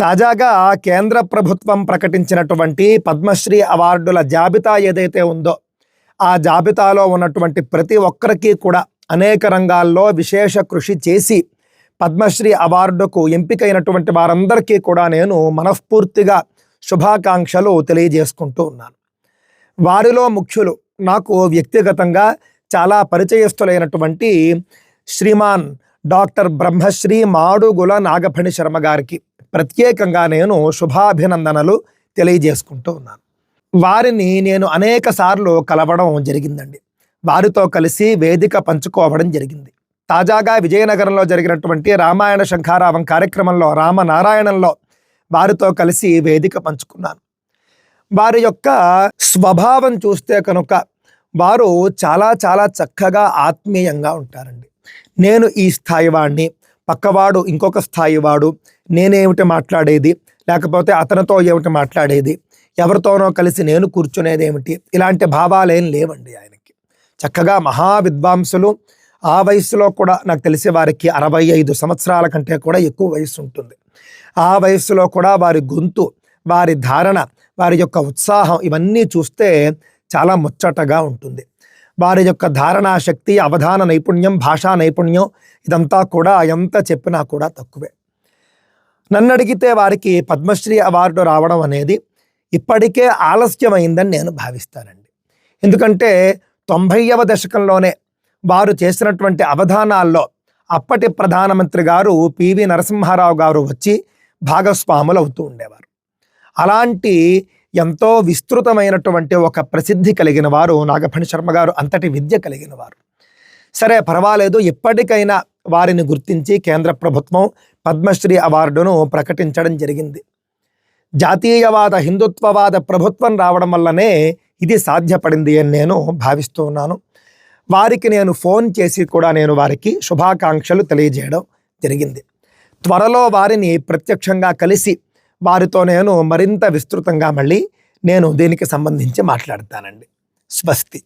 తాజాగా కేంద్ర ప్రభుత్వం ప్రకటించినటువంటి పద్మశ్రీ అవార్డుల జాబితా ఏదైతే ఉందో ఆ జాబితాలో ఉన్నటువంటి ప్రతి ఒక్కరికి కూడా అనేక రంగాల్లో విశేష కృషి చేసి పద్మశ్రీ అవార్డుకు ఎంపికైనటువంటి వారందరికీ కూడా నేను మనస్ఫూర్తిగా శుభాకాంక్షలు తెలియజేసుకుంటూ ఉన్నాను. వారిలో ముఖ్యులు నాకు వ్యక్తిగతంగా చాలా పరిచయస్తులైనటువంటి శ్రీమాన్ డాక్టర్ బ్రహ్మశ్రీ మాడుగుల నాగఫణి శర్మ గారికి ప్రత్యేకంగా నేను శుభాభినందనలు తెలియజేసుకుంటూ ఉన్నాను. వారిని నేను అనేక సార్లు కలవడం జరిగిందండి. వారితో కలిసి వేదిక పంచుకోవడం జరిగింది. తాజాగా విజయనగరంలో జరిగినటువంటి రామాయణ శంఖారావం కార్యక్రమంలో రామనారాయణంలో వారితో కలిసి వేదిక పంచుకున్నాను. వారి యొక్క స్వభావం చూస్తే కనుక వారు చాలా చాలా చక్కగా ఆత్మీయంగా ఉంటారండి. నేను ఈ స్థాయి వాడిని పక్కవాడు ఇంకొక స్థాయి వాడు నేనేమిటి మాట్లాడేది? లేకపోతే అతనితో ఏమిటి మాట్లాడేది? ఎవరితోనో కలిసి నేను కూర్చునేది ఏమిటి? ఇలాంటి భావాలేం లేవండి ఆయనకి. చక్కగా మహా విద్వాంసులు ఆ వయసులో కూడా నాకు తెలిసే వారికి అరవై ఐదు సంవత్సరాల కంటే కూడా ఎక్కువ వయసు ఉంటుంది. ఆ వయసులో కూడా వారి గొంతు వారి ధారణ వారి యొక్క ఉత్సాహం ఇవన్నీ చూస్తే చాలా ముచ్చటగా ఉంటుంది. వారి యొక్క ధారణా శక్తి అవధాన నైపుణ్యం భాషా నైపుణ్యం ఇదంతా కూడా ఎంత చెప్పినా కూడా తక్కువే. నన్ను అడిగితే వారికి పద్మశ్రీ అవార్డు రావడం అనేది ఇప్పటికే ఆలస్యమైందని నేను భావిస్తానండి. ఎందుకంటే తొంభైవ దశకంలోనే వారు చేసినటువంటి అవధానాల్లో అప్పటి ప్రధానమంత్రి గారు పివి నరసింహారావు గారు వచ్చి భాగస్వాములు అవుతూ ఉండేవారు. అలాంటి ఎంతో విస్తృతమైనటువంటి ఒక ప్రసిద్ధి కలిగిన వారు నాగఫణి శర్మ గారు అంతటి విద్య కలిగిన వారు. సరే పర్వాలేదు. ఎప్పటికైనా వారిని గుర్తించి కేంద్ర ప్రభుత్వం పద్మశ్రీ అవార్డును ప్రకటించడం జరిగింది. జాతీయవాద హిందుత్వవాద ప్రభుత్వం రావడం వల్లనే ఇది సాధ్యపడింది అని నేను భావిస్తూ ఉన్నాను. వారికి నేను ఫోన్ చేసి కూడా నేను వారికి శుభాకాంక్షలు తెలియజేయడం జరిగింది. త్వరలో వారిని ప్రత్యక్షంగా కలిసి వారితో నేను మరింత విస్తృతంగా మళ్ళీ నేను దీనికి సంబంధించి మాట్లాడతానండి. స్వస్తి.